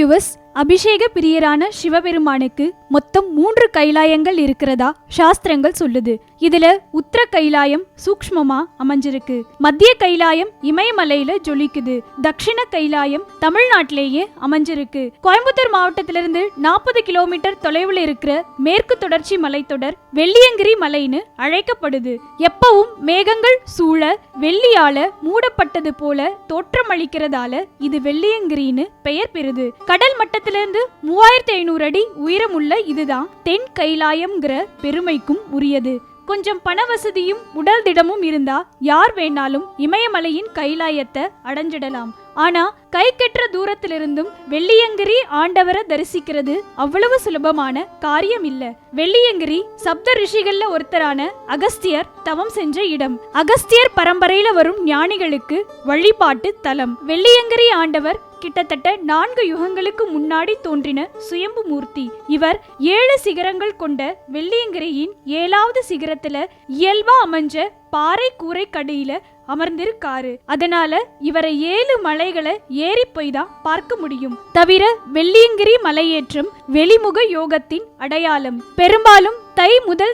Viewers அபிஷேக பிரியரான சிவபெருமானுக்கு மொத்தம் மூன்று கைலாயங்கள் இருக்கிறதா? சாஸ்திரங்கள் சொல்லுது. இதுல உத்தர கைலாயம் சூக்ஷ்மமா அமைஞ்சிருக்கு. மத்திய கைலாயம் இமயமலையில ஜொலிக்குது. தட்சிண கைலாயம் தமிழ்நாட்டிலேயே அமைஞ்சிருக்கு. கோயம்புத்தூர் மாவட்டத்திலிருந்து நாற்பது கிலோமீட்டர் தொலைவில் இருக்கிற மேற்கு தொடர்ச்சி மலைத்தொடர் வெள்ளியங்கிரி மலைன்னு அழைக்கப்படுது. எப்பவும் மேகங்கள் சூழ வெள்ளியால மூடப்பட்டது போல தோற்றமளிக்கிறதால இது வெள்ளியங்கிரின்னு பெயர் பெறுது. கடல் மட்டத்திலிருந்து மூவாயிரத்தி ஐநூறு அடி உயரமுள்ள இதுதான் தென் கைலாயம்ங்கிற பெருமைக்கும் உரியது. கொஞ்சம் பண வசதியும் உடல் திடமும் இருந்தா யார் வேணாலும் இமயமலையின் கைலாயத்தை அடைஞ்சிடலாம். ஆனா கை கெட்டுற தூரத்திலிருந்தும் வெள்ளியங்கிரி ஆண்டவரை தரிசிக்கிறது அவ்வளவு சுலபமான காரியம் இல்ல வெள்ளியங்கிரி சப்த ரிஷிகள்ல ஒருத்தரான அகஸ்தியர் தவம் செஞ்ச இடம். அகஸ்தியர் பரம்பரையில வரும் ஞானிகளுக்கு வழிபாட்டு தலம். வெள்ளியங்கிரி ஆண்டவர் கிட்டத்தட்ட நான்கு யுகங்களுக்கு முன்னாடி தோன்றின சுயம்பு மூர்த்தி. இவர் ஏழு சிகரங்கள் கொண்ட வெள்ளியங்கிரியின் ஏழாவது சிகரத்துல இயல்பா அமைஞ்ச பாறை கூரை கடியில அமர்ந்திருக்காரு. அதனால இவரை ஏழு மலைகளை ஏறி போய் தான் பார்க்க முடியும். தவிர வெள்ளியங்கிரி மலையேற்றம் வெளிமுக யோகத்தின் அடையாளம். பெரும்பாலும் தை முதல்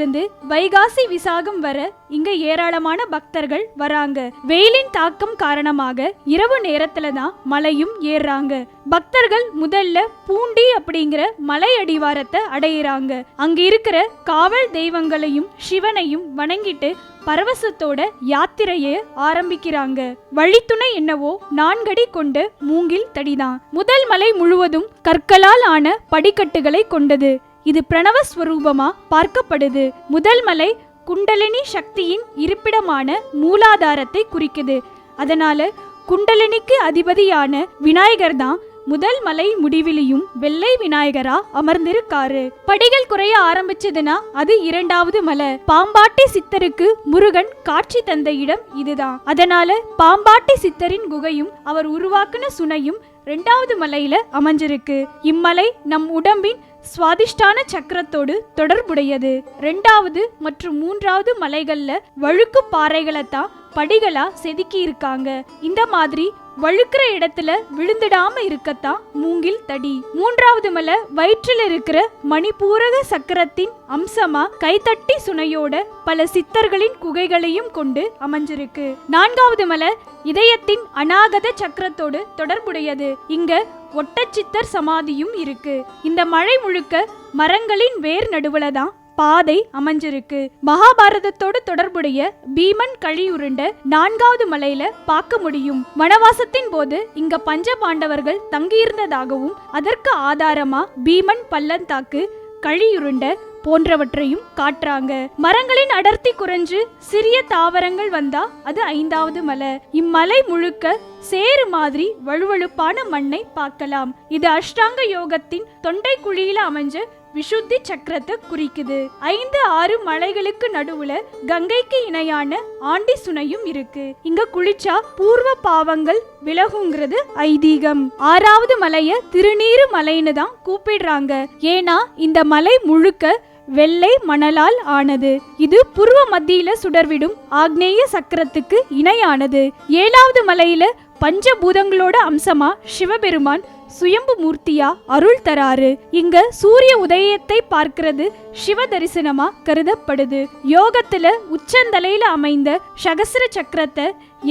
தேதியிலிருந்து வைகாசி விசாகம் வர இங்க ஏராளமான பக்தர்கள் வராங்க. வெயிலின் தாக்கம் காரணமாக இரவு நேரத்துல தான் மலையும் ஏறாங்க பக்தர்கள் முதல்ல பூண்டி அப்படிங்கிற மலை அடிவாரத்தை அடையிறாங்க. அங்க இருக்கிற காவல் தெய்வங்களையும் சிவனையும் வணங்கிட்டு பரவசத்தோட யாத்திரையை ஆரம்பிக்கிறாங்க. வழித்துணை என்னவோ நான்கடி கொண்ட மூங்கில் தடிதான். முதல் மலை முழுவதும் கற்களால் ஆன படிக்கட்டுகளை கொண்டது. இது பிரணவஸ்வரூபமா பார்க்கப்படுது. முதல் மலை குண்டலினி சக்தியின் இருப்பிடமான மூலாதாரத்தை குறிக்குது. அதனால குண்டலினிக்கு அதிபதியான விநாயகர் தான் முதல் மலை முடிவிலையும் வெள்ளை விநாயகரா அமர்ந்திருக்காரு. படிகள் குறைய ஆரம்பிச்சதுன்னா அது இரண்டாவது மலை. பாம்பாட்டி சித்தருக்கு முருகன் காட்சி தந்த இடம் இதுதான். அதனால பாம்பாட்டி சித்தரின் குகையும் அவர் உருவாக்குன சுனையும் ரெண்டாவது மலையில அமைஞ்சிருக்கு. இம்மலை நம் உடம்பின் சுவாதிஷ்டான சக்கரத்தோடு தொடர்புடையது. ரெண்டாவது மற்றும் மூன்றாவது மலைகள்ல வழுக்கு பாறைகளை தான் படிகளா செதுக்கி இருக்காங்க இந்த மாதிரி வழுக்கிற இடத்துல விழுந்துடாம இருக்கத்தான் மூங்கில் தடி. மூன்றாவது மலை வயிற்றில் இருக்கிற மணிப்பூரக சக்கரத்தின் அம்சமா கைத்தட்டி சுனையோட பல சித்தர்களின் குகைகளையும் கொண்டு அமைஞ்சிருக்கு. நான்காவது மலை இதயத்தின் அநாகத சக்கரத்தோடு தொடர்புடையது. இங்க ஒட்டச்சித்தர் சமாதியும் இருக்கு. இந்த மழை முழுக்க மரங்களின் வேர் நடுவுல தான் பாதை அமைஞ்சிருக்கு. மகாபாரதத்தோடு தொடர்புடைய பீமன் கழியுருண்ட நான்காவது மலையில பார்க்க முடியும். வனவாசத்தின் போது இங்க பஞ்ச பாண்டவர்கள் தங்கியிருந்ததாகவும் அதற்கு ஆதாரமா பீமன் பள்ளந்தாக்கு கழியுருண்ட போன்றவற்றையும் காட்டுறாங்க. மரங்களின் அடர்த்தி குறைஞ்சு சிறிய தாவரங்கள் வந்தா அது ஐந்தாவது மலை. இம்மலை முழுக்க சேறு மாதிரி வழுவழுப்பான மண்ணை பார்க்கலாம். இது அஷ்டாங்க யோகத்தின் தொண்டை குழியில அமைஞ்ச விஷுத்தி சக்கரத்தை குறிக்குது. ஐந்து ஆறு மலைகளுக்கு நடுவுல கங்கைக்கு இணையான ஆண்டி சுனையும் இருக்கு. இங்க குளிச்சா பூர்வ பாவங்கள் விலகுங்கிறது ஐதீகம். ஆறாவது மலைய திருநீரு மலைன்னு தான் கூப்பிடுறாங்க. ஏன்னா இந்த மலை முழுக்க வெள்ளை மணலால் ஆனது. இது புருவ மத்தியில சுடர்விடும் ஆக்னேய சக்கரத்துக்கு இணையானது. ஏழாவது மலையில பஞ்சபூதங்களோட அம்சமா சிவபெருமான் சுயம்பு மூர்த்தியா அருள் தராரு இங்க சூரிய உதயத்தை பார்க்கிறது சிவ தரிசனமா கருதப்படுது. யோகத்துல உச்சந்தலையில அமைந்த சகசிர சக்கரத்தை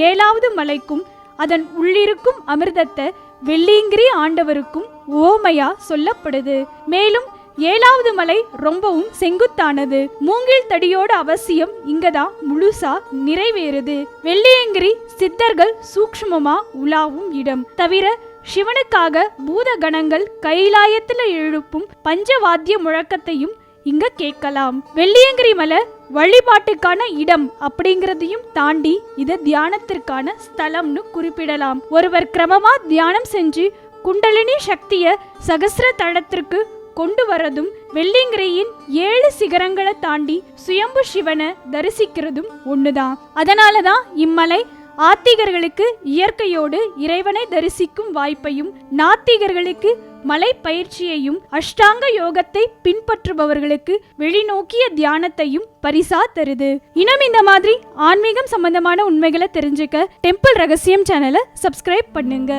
ஏழாவது மலைக்கும் அதன் உள்ளிருக்கும் அமிர்தத்தை வெள்ளிங்கிரி ஆண்டவருக்கும் ஓமையா சொல்லப்படுது. மேலும் ஏழாவது மலை ரொம்பவும் செங்குத்தானது. மூங்கில் தடியோட அவசியம் இங்கதான் முழுசா நிறைவேறுது. வெள்ளியங்கிரி சித்தர்கள் சூக்ஷ்மமா உலாவும் இடம். தவிர சிவனுக்காக பூத கணங்கள் கைலாயத்தில் எழுப்பும் பஞ்சவாத்திய முழக்கத்தையும் இங்க கேட்கலாம். வெள்ளியங்கிரி மலை வழிபாட்டுக்கான இடம் அப்படிங்கறதையும் தாண்டி இத தியானத்திற்கான ஸ்தலம்னு குறிப்பிடலாம். ஒருவர் கிரமமா தியானம் செஞ்சு குண்டலினி சக்திய சகசிர தளத்திற்கு கொண்டு வரதும் வெள்ளிங்கிரியின் ஏழு சிகரங்களை தாண்டி சுயம்பு சிவனை தரிசிக்கிறதும் ஒண்ணுதான் அதனாலதான் இம்மலை ஆத்திகர்களுக்கு இயற்கையோடு இறைவனை தரிசிக்கும் வாய்ப்பையும் நாத்திகர்களுக்கு மலை பயிற்சியையும் அஷ்டாங்க யோகத்தை பின்பற்றுபவர்களுக்கு வெளிநோக்கிய தியானத்தையும் பரிசா தருது. இன்னும் இந்த மாதிரி ஆன்மீகம் சம்பந்தமான உண்மைகளை தெரிஞ்சுக்க டெம்பிள் ரகசியம் சேனலை சப்ஸ்கிரைப் பண்ணுங்க.